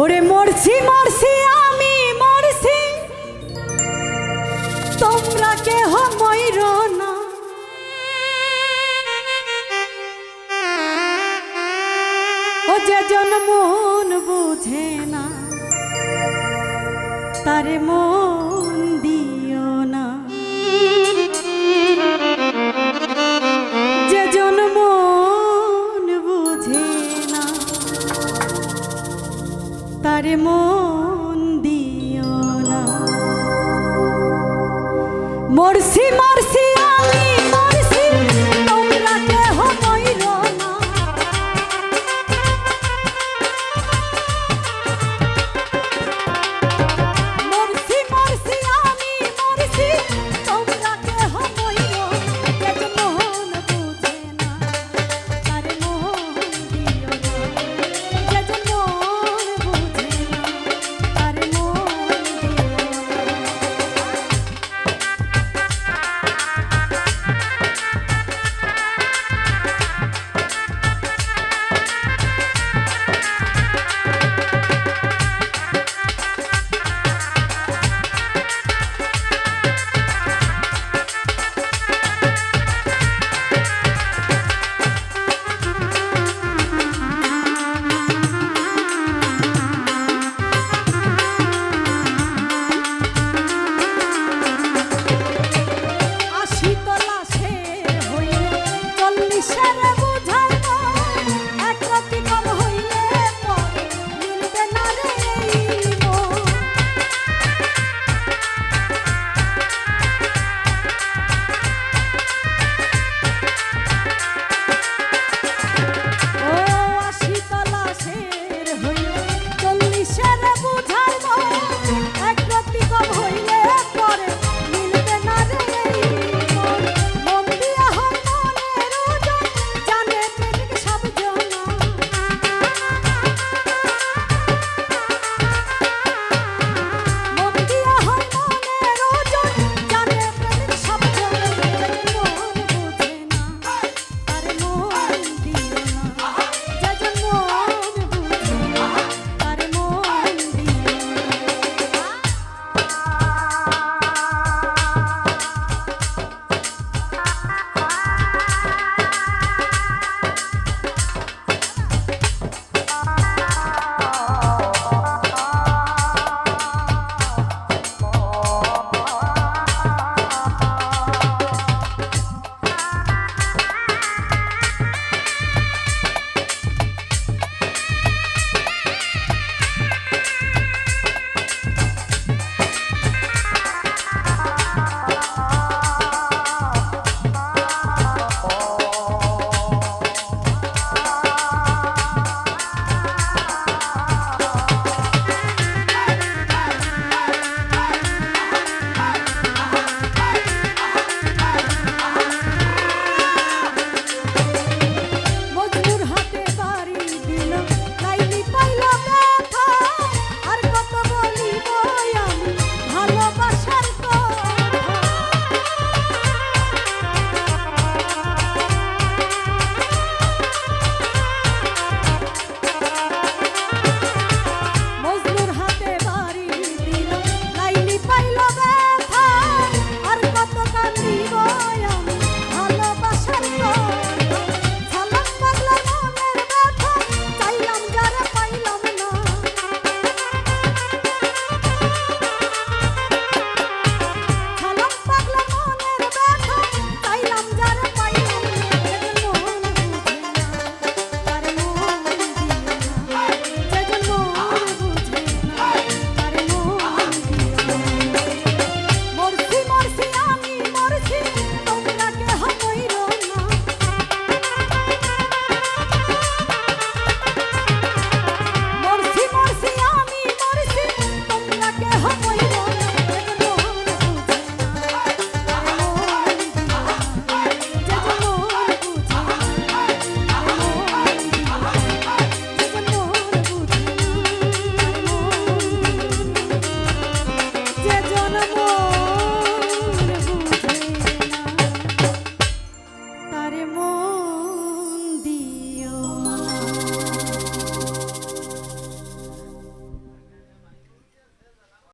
ওরে মরছি মরছি, আমি মরছি। তোমরা কেহ ময়ূর না। ও যে বুঝে না, তারে মন তারে মন দিও না। মরসি মা